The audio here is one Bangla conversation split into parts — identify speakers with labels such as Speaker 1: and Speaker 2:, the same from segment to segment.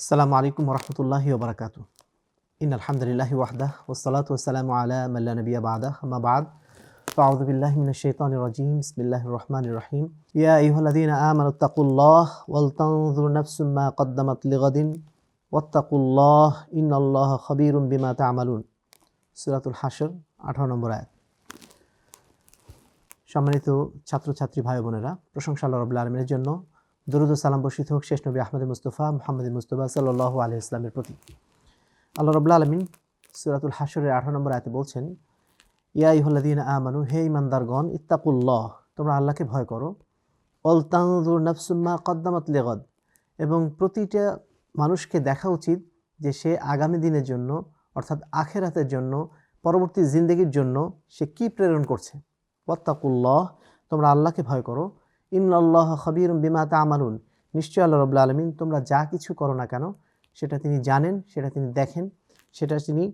Speaker 1: আসসালামু আলাইকুম রহমতুল্লাহি ওবরাকাত ইন আলহামদুলিল্লাহি ওয়াহদা ওসালাত ওসালামু আলা মাল্লা নবিয়া বাদা আম্মা বাদ فأعوذ بالله من الشيطان الرجيم بسم الله الرحمن الرحيم يا أيها الذين آمنوا اتقوا الله ولتنظر نفس ما قدمت لغد واتقوا الله إن الله خبير بما تعملون সূরাতুল হাশর 18 নম্বর আয়াত সম্মানিত ছাত্রছাত্রী ভাই বোনেরা প্রশংসা আল্লাহ রাব্বুল আলামিনের জন্য দরুদ সালাম বর্ষিত হোক শেষ নবী আহমদ মুস্তফা মোহাম্মদ মুস্তফা সাল্লাহ আলী ইসলামের প্রতি। আল্লাহ রবুল্লা আলমিন সুরাতুল হাসরের আঠারো নম্বর আয়তে বলছেন, ইয়া ইহল্লাদিন আমানু, হে ইমানদার ইমানদারগণ ইত্তাকুল্লাহ, তোমরা আল্লাহকে ভয় করো। অল তানজুর নফসুম্মা কদ্দামাত লেগদ, এবং প্রতিটা মানুষকে দেখা উচিত যে সে আগামী দিনের জন্য, অর্থাৎ আখেরাতের জন্য, পরবর্তী জিন্দগির জন্য সে কি প্রেরণ করছে। ওয়াত্তাকুল্লাহ, তোমরা আল্লাহকে ভয় করো। ইন্নআল্লাহ খবির বিমা তামালুন। নিশ্চয় আল্লাহ রবুল্লা আলমিন তোমরা যা কিছু করো না কেন, সেটা তিনি জানেন, সেটা তিনি দেখেন, সেটা তিনি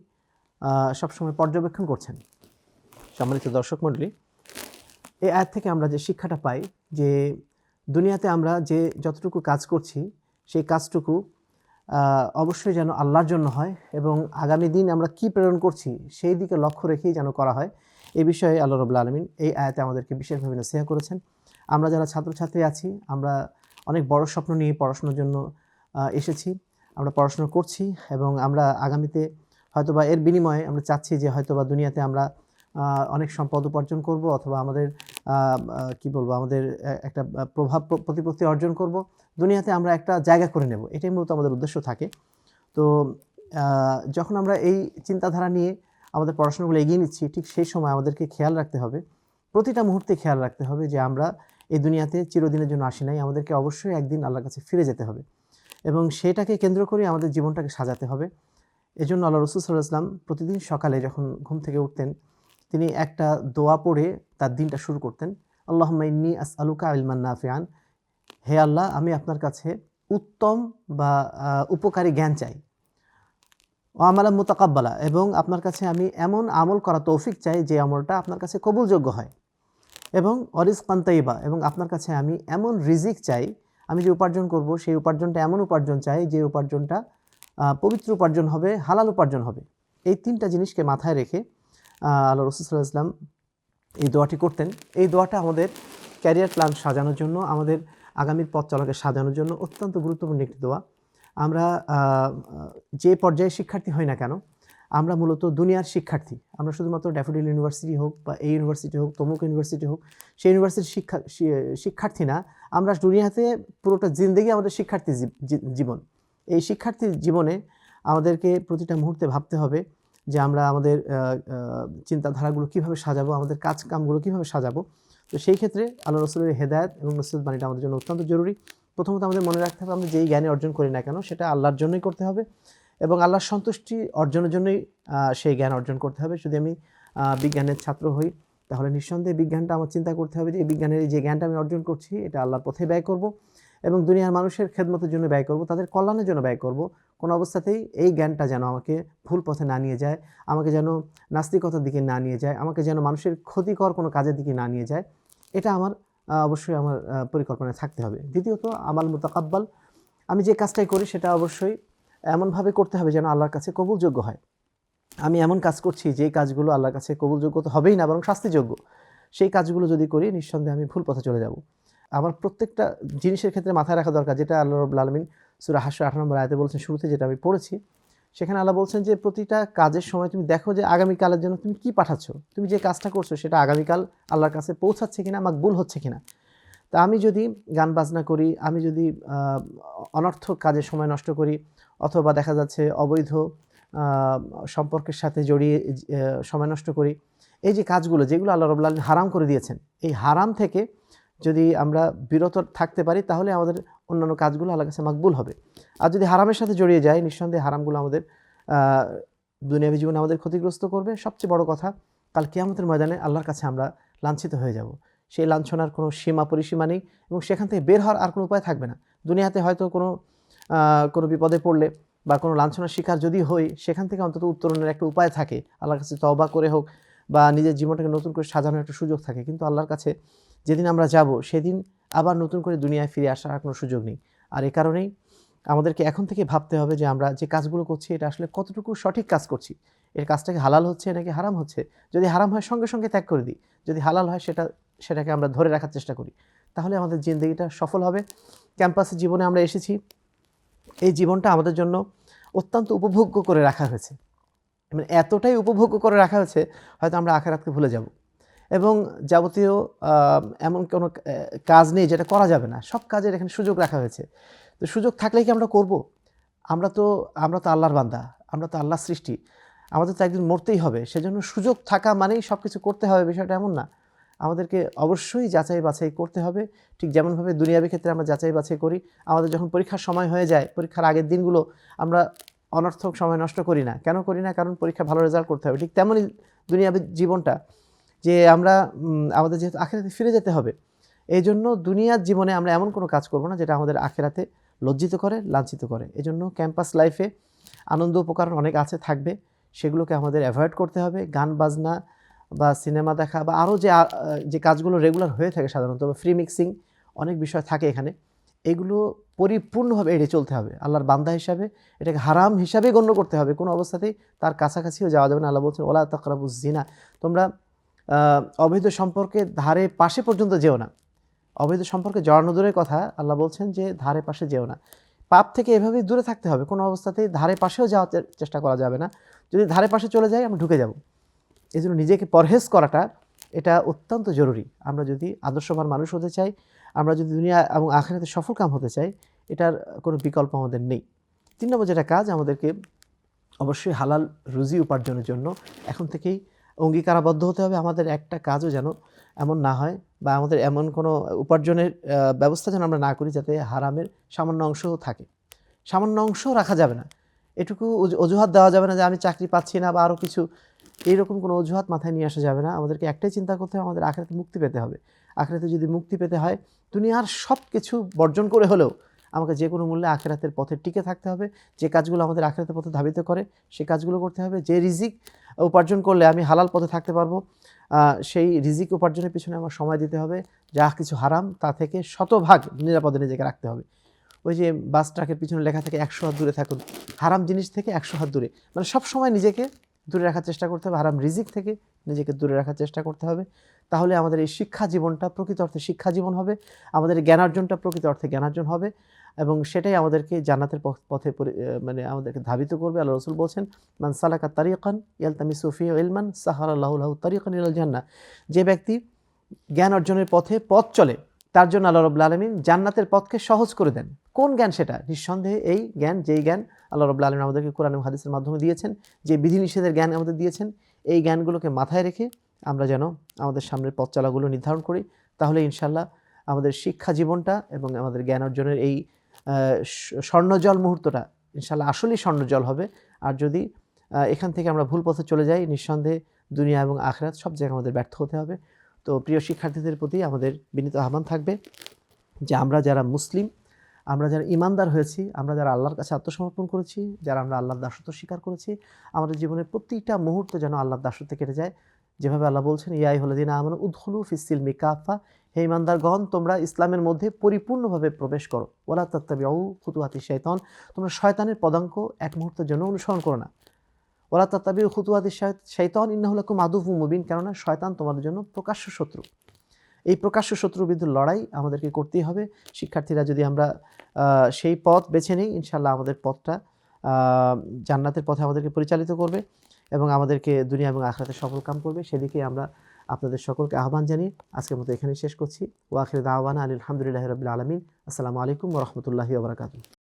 Speaker 1: সবসময় পর্যবেক্ষণ করছেন। সম্মানিত দর্শক মণ্ডলী, এই আয়াত থেকে আমরা যে শিক্ষাটা পাই যে দুনিয়াতে আমরা যে যতটুকু কাজ করছি, সেই কাজটুকু অবশ্যই যেন আল্লাহর জন্য হয় এবং আগামী দিন আমরা কি প্রেরণ করছি, সেই দিকে লক্ষ্য রেখেই যেন করা হয়। এ বিষয়ে আল্লাহ রবুল্লা আলমিন এই আয়াতে আমাদেরকে বিশেষভাবে নসিহা করেছেন। আমরা যারা ছাত্রছাত্রী আছি, আমরা অনেক বড় স্বপ্ন নিয়ে পড়াশোনার জন্য এসেছি। আমরা পড়াশোনা করছি এবং আমরা আগামীতে হয়তোবা এর বিনিময়ে আমরা চাচ্ছি যে হয়তোবা দুনিয়াতে আমরা অনেক সম্পদ উপার্জন করব অথবা আমাদের কি বলব, আমাদের একটা প্রভাব প্রতিপত্তি অর্জন করব। দুনিয়াতে আমরা একটা জায়গা করে নেব, এটাই মূলত আমাদের উদ্দেশ্য থাকে। তো যখন আমরা এই চিন্তাধারা নিয়ে আমাদের পড়াশোনাগুলো এগিয়ে নিচ্ছি, ঠিক সেই সময় আমাদেরকে খেয়াল রাখতে হবে। প্রতিটা মুহূর্তে খেয়াল রাখতে হবে যে আমরা এই দুনিয়াতে চিরদিনের জন্য আসি নাই। আমাদেরকে অবশ্যই একদিন আল্লাহর কাছে ফিরে যেতে হবে এবং সেটাকে কেন্দ্র করে আমাদের জীবনটাকে সাজাতে হবে। এজন্য আল্লাহ রসুল সাল্লাহ ইসলাম প্রতিদিন সকালে যখন ঘুম থেকে উঠতেন, তিনি একটা দোয়া পড়ে তার দিনটা শুরু করতেন। আল্লাহ ইন্নি আস আলুকা ইলমান নাফিয়ান হে আল্লাহ, আমি আপনার কাছে উত্তম বা উপকারী জ্ঞান চাই। ও আমালা মোতাকাব্বালা। এবং আপনার কাছে আমি এমন আমল করা তৌফিক চাই যে আমলটা আপনার কাছে কবুলযোগ্য হয়। এবং অরিজ কান্তাইবা এবং আপনার কাছে আমি এমন রিজিক চাই, আমি যে উপার্জন করব, সেই উপার্জনটা এমন উপার্জন চাই যে উপার্জনটা পবিত্র উপার্জন হবে, হালাল উপার্জন হবে। এই তিনটা জিনিসকে মাথায় রেখে আল্লাহ রসুল্লাহ ইসলাম এই দোয়াটি করতেন। এই দোয়াটা আমাদের ক্যারিয়ার প্ল্যান সাজানোর জন্য, আমাদের আগামীর পথ চলাকে সাজানোর জন্য অত্যন্ত গুরুত্বপূর্ণ একটি দোয়া। আমরা যে পর্যায়ে শিক্ষার্থী হই না কেন আমরা মূলত দুনিয়ার শিক্ষার্থী। আমরা শুধুমাত্র ড্যাফোডিল ইউনিভার্সিটি হোক বা এই ইউনিভার্সিটি হোক, তমুক ইউনিভার্সিটি হোক, সেই ইউনিভার্সিটির শিক্ষা শিক্ষার্থী না। আমরা দুনিয়াতে পুরোটা জিন্দেগি আমাদের শিক্ষার্থী জীবন। এই শিক্ষার্থী জীবনে আমাদেরকে প্রতিটা মুহূর্তে ভাবতে হবে যে আমরা আমাদের চিন্তাধারাগুলো কীভাবে সাজাবো, আমাদের কাজ কামগুলো কীভাবে সাজাবো। তো সেই ক্ষেত্রে আল্লাহ রসুলের হেদায়ত এবং নসরত বাণীটা আমাদের জন্য অত্যন্ত জরুরি। প্রথমত আমাদের মনে রাখতে হবে, আমরা যেই জ্ঞানে অর্জন করি না কেন, সেটা আল্লাহর জন্যই করতে হবে। এবং আল্লাহর সন্তুষ্টি অর্জনের জন্যই সেই জ্ঞান অর্জন করতে হবে। যদি আমি বিজ্ঞানের ছাত্র হই, তাহলে নিঃসন্দেহে বিজ্ঞানটা আমার চিন্তা করতে হবে যে, এই বিজ্ঞানের যে জ্ঞানটা আমি অর্জন করছি, এটা আল্লাহর পথে ব্যয় করব এবং দুনিয়ার মানুষের খেদমতের জন্য ব্যয় করব, তাদের কল্যাণের জন্য ব্যয় করব। কোনো অবস্থাতেই এই জ্ঞানটা যেন আমাকে ভুল পথে না নিয়ে যায়, আমাকে যেন নাস্তিকতার দিকে না নিয়ে যায়, আমাকে যেন মানুষের ক্ষতিকর কোনো কাজের দিকে না নিয়ে যায়, এটা আমার অবশ্যই আমার পরিকল্পনায় থাকতে হবে। দ্বিতীয়ত, আমাল মোতাকাব্বাল, আমি যে কাজটাই করি সেটা অবশ্যই এমনভাবে করতে হবে যেন আল্লাহর কাছে কবুলযোগ্য হয়। আমি এমন কাজ করছি যে কাজগুলো আল্লাহর কাছে কবুলযোগ্য তো হবেই না, বরং শাস্তিযোগ্য। সেই কাজগুলো যদি করি, নিঃসন্দেহে আমি ভুল পথে চলে যাব। আমার প্রত্যেকটা জিনিসের ক্ষেত্রে মাথায় রাখা দরকার, যেটা আল্লাহ রবুল আলমিন সুরা হাস্য আঠারো নম্বর আয়তে বলছেন, শুরুতে যেটা আমি পড়েছি, সেখানে আল্লাহ বলছেন যে, প্রতিটা কাজের সময় তুমি দেখো যে আগামীকালের জন্য তুমি কি পাঠাচ্ছ? তুমি যে কাজটা করছ সেটা আগামীকাল আল্লাহর কাছে পৌঁছাচ্ছে কিনা মাকবুল হচ্ছে কিনা? তা আমি যদি গান বাজনা করি, আমি যদি অনর্থক কাজে সময় নষ্ট করি, অথবা দেখা যাচ্ছে অবৈধ সম্পর্কের সাথে জড়িয়ে সময় নষ্ট করি, এই যে কাজগুলো যেগুলো আল্লাহ রবুল্লা হারাম করে দিয়েছেন, এই হারাম থেকে যদি আমরা বিরত থাকতে পারি, তাহলে আমাদের অন্যান্য কাজগুলো আল্লাহর কাছে মাকবুল হবে। আর যদি হারামের সাথে জড়িয়ে যায়, নিঃসন্দেহে হারামগুলো আমাদের দুনিয়াবী জীবনে আমাদের ক্ষতিগ্রস্ত করবে। সবচেয়ে বড় কথা, কাল কিয়ামতের ময়দানে আল্লাহর কাছে আমরা লাঞ্ছিত হয়ে যাব। সেই লাঞ্ছনার কোনো সীমা পরিসীমা নেই এবং সেখান থেকে বের হওয়ার আর কোনো উপায় থাকবে না। দুনিয়াতে হয়তো কোনো কোনো বিপদে পড়লে বা কোনো লাঞ্ছনার শিকার যদি হই, সেখান থেকে অন্তত উত্তরণের একটা উপায় থাকে। আল্লাহর কাছে তওবা করে হোক বা নিজের জীবনটাকে নতুন করে সাজানোর একটা সুযোগ থাকে। কিন্তু আল্লাহর কাছে যেদিন আমরা যাব, সেদিন আবার নতুন করে দুনিয়ায় ফিরে আসার কোনো সুযোগ নেই। আর এ কারণেই আমাদেরকে এখন থেকে ভাবতে হবে যে আমরা যে কাজগুলো করছি, এটা আসলে কতটুকু সঠিক কাজ করছি? এর কাজটাকে হালাল হচ্ছে নাকি হারাম হচ্ছে? যদি হারাম হয়, সঙ্গে সঙ্গে ত্যাগ করে দিই। যদি হালাল হয়, সেটা সেটাকে আমরা ধরে রাখার চেষ্টা করি। তাহলে আমাদের জিন্দগিটা সফল হবে। ক্যাম্পাসের জীবনে আমরা এসেছি। এই জীবনটা আমাদের জন্য অত্যন্ত উপভোগ্য করে রাখা হয়েছে। মানে এতটাই উপভোগ্য করে রাখা হয়েছে, হয়তো আমরা আখেরাতকে ভুলে যাব। এবং যাবতীয় এমন কোনো কাজ নেই যেটা করা যাবে না। সব কাজের এখানে সুযোগ রাখা হয়েছে। তো সুযোগ থাকলেই কি আমরা করব? আমরা তো আমরা তো আল্লাহর বান্দা। আমরা তো আল্লাহর সৃষ্টি। আমাদের তো একদিন মরতেই হবে। সেজন্য সুযোগ থাকা মানেই সব কিছু করতে হবে। বিষয়টা এমন না। আমাদেরকে অবশ্যই যাচাই বাছাই করতে হবে। ঠিক যেমনভাবে দুনিয়াবি ক্ষেত্রে আমরা যাচাই বাছাই করি, আমাদের যখন পরীক্ষার সময় হয়ে যায়, পরীক্ষার আগের দিনগুলো আমরা অনর্থক সময় নষ্ট করি না। কেন করি না? কারণ পরীক্ষা ভালো রেজাল্ট করতে হবে। ঠিক তেমনই দুনিয়াবি জীবনটা, যে আমরা আমাদের যেহেতু আখেরাতে ফিরে যেতে হবে এই জন্য দুনিয়ার জীবনে আমরা এমন কোনো কাজ করব না যেটা আমাদের আখেরাতে লজ্জিত করে, লাঞ্ছিত করে। এই জন্য ক্যাম্পাস লাইফে আনন্দ উপকরণ অনেক আছে, থাকবে। সেগুলোকে আমাদের অ্যাভয়েড করতে হবে। গান, বাজনা বা সিনেমা দেখা বা আরও যে যে কাজগুলো রেগুলার হয়ে থাকে সাধারণত বা ফ্রি মিক্সিং অনেক বিষয় থাকে এখানে, এগুলো পরিপূর্ণভাবে এড়িয়ে চলতে হবে। আল্লাহর বান্দা হিসাবে এটাকে হারাম হিসাবে গণ্য করতে হবে। কোনো অবস্থাতেই তার কাছাকাছিও যাওয়া যাবে না। আল্লাহ বলছেন ওলা তকরাবুজ জিনা তোমরা অবৈধ সম্পর্কে ধারে পাশে পর্যন্ত যেও না। অবৈধ সম্পর্কে জড়ানো দূরের কথা আল্লাহ বলছেন যে, ধারে পাশে যেও না। পাপ থেকে এভাবেই দূরে থাকতে হবে। কোনো অবস্থাতেই ধারে পাশেও যাওয়ার চেষ্টা করা যাবে না। যদি ধারে পাশে চলে যাই, আমরা ঢুকে যাব। এই জন্য নিজেকে পরহেজ করাটা এটা অত্যন্ত জরুরি। আমরা যদি আদর্শবান মানুষ হতে চাই, আমরা যদি দুনিয়া এবং আখেরাতে সফল কাম হতে চাই, এটার কোনো বিকল্প আমাদের নেই। তিন নম্বর যেটা কাজ, আমাদেরকে অবশ্যই হালাল রুজি উপার্জনের জন্য এখন থেকেই অঙ্গীকারাবদ্ধ হতে হবে। আমাদের একটা কাজও যেন এমন না হয় বা আমাদের এমন কোনো উপার্জনের ব্যবস্থা যেন আমরা না করি যাতে হারামের সামান্য অংশও থাকে। সামান্য অংশও রাখা যাবে না। এটুকু অজুহাত দেওয়া যাবে না যে আমি চাকরি পাচ্ছি না বা আরও কিছু এইরকম কোনো অজুহাত মাথায় নিয়ে আসা যাবে না। আমাদেরকে একটাই চিন্তা করতে হবে, আমাদের আখেরাতে মুক্তি পেতে হবে। আখেরাতে যদি মুক্তি পেতে হয়, দুনিয়ার সব কিছু বর্জন করে হলেও আমাকে যে কোনো মূল্যে আখেরাতের পথে টিকে থাকতে হবে। যে কাজগুলো আমাদের আখেরাতের পথে ধাবিত করে সেই কাজগুলো করতে হবে। যে রিজিক উপার্জন করলে আমি হালাল পথে থাকতে পারব সেই রিজিক উপার্জনের পিছনে আমার সময় দিতে হবে। যা কিছু হারাম, তা থেকে শতভাগ নিরাপদে নিজেকে রাখতে হবে। ওই যে বাস ট্রাকের পিছনে লেখা থাকে, একশো হাত দূরে থাকুন। হারাম জিনিস থেকে একশো হাত দূরে। মানে সব সময় নিজেকে দূরে রাখার চেষ্টা করতে হবে। হারাম রিজিক থেকে নিজেকে দূরে রাখার চেষ্টা করতে হবে। তাহলে আমাদের এই শিক্ষা জীবনটা প্রকৃত অর্থে শিক্ষা জীবন হবে। আমাদের জ্ঞানার্জনটা প্রকৃত অর্থে জ্ঞানার্জন হবে। এবং সেটাই আমাদেরকে জান্নাতের পথ- মানে আমাদেরকে ধাবিত করবে। আল্লাহ রসুল বলছেন, মান সালাকা তারিকান ইয়ালতামি সুফি ইলমান সাহার আল্লাহ তারিকান ইলাল জান্না যে ব্যক্তি জ্ঞান অর্জনের পথে পথ চলে তার জন্য আল্লাহ রবুল্লা আলমিন জান্নাতের পথকে সহজ করে দেন। কোন জ্ঞান সেটা? নিঃসন্দেহে এই জ্ঞান, যেই জ্ঞান আল্লাহ রবুল্লা আলমিন আমাদেরকে কোরআন হাদিসের মাধ্যমে দিয়েছেন, যে বিধিনিষেধের জ্ঞান আমাদের দিয়েছেন, এই জ্ঞানগুলোকে মাথায় রেখে আমরা যেন আমাদের সামনের পথ চলাগুলো নির্ধারণ করি। তাহলে ইনশাল্লাহ আমাদের শিক্ষা জীবনটা এবং আমাদের জ্ঞান অর্জনের এই স্বর্ণজল মুহূর্তটা ইনশাল্লাহ আসলেই স্বর্ণজল হবে। আর যদি এখান থেকে আমরা ভুল পথে চলে যাই, নিঃসন্দেহে দুনিয়া এবং আখরাত সব জায়গায় আমাদের ব্যর্থ হতে হবে। তো প্রিয় শিক্ষার্থীদের প্রতি আমাদের বিনীত আহ্বান থাকবে যে আমরা যারা মুসলিম, আমরা যারা ইমানদার হয়েছি, আমরা যারা আল্লাহর কাছে আত্মসমর্পণ করেছি, যারা আমরা আল্লাহর দাসত্ব স্বীকার করেছি, আমাদের জীবনের প্রতিটা মুহূর্ত যেন আল্লাহর দাসত্বে কেটে যায়। যেভাবে আল্লাহ বলছেন ইয়াই হলদিন আমন উদ্হলু ফিসিল মিকাফা, হে ইমানদারগণ, তোমরা ইসলামের মধ্যে পরিপূর্ণভাবে প্রবেশ করো। ওলা তত্তাবিউ খুতুয়াতি শৈতন তোমরা শয়তানের পদাঙ্ক এক মুহূর্তের জন্য অনুসরণ করো না। ওলা তত্তাবিউ খুতুয়াতি শৈতন ইন্নাহুলাকুম আদুফু মুবিন, কেননা শয়তান তোমাদের জন্য প্রকাশ্য শত্রু। এই প্রকাশ্য শত্রুর বিরুদ্ধে লড়াই আমাদেরকে করতেই হবে। শিক্ষার্থীরা, যদি আমরা সেই পথ বেছে নিই ইনশাল্লাহ আমাদের পথটা জান্নাতের পথে আমাদেরকে পরিচালিত করবে এবং আমাদেরকে দুনিয়া এবং আখরাতে সফল কাম করবে। সেদিকে আমরা আপনাদের সকলকে আহ্বান জানিয়ে আজকের মতো এখানেই শেষ করছি। ওয়াখির দাওয়ানা আলী আলহামদুলিল্লাহ রবিল আলমিন। আসসালামু আলাইকুম রহমতুল্লাহি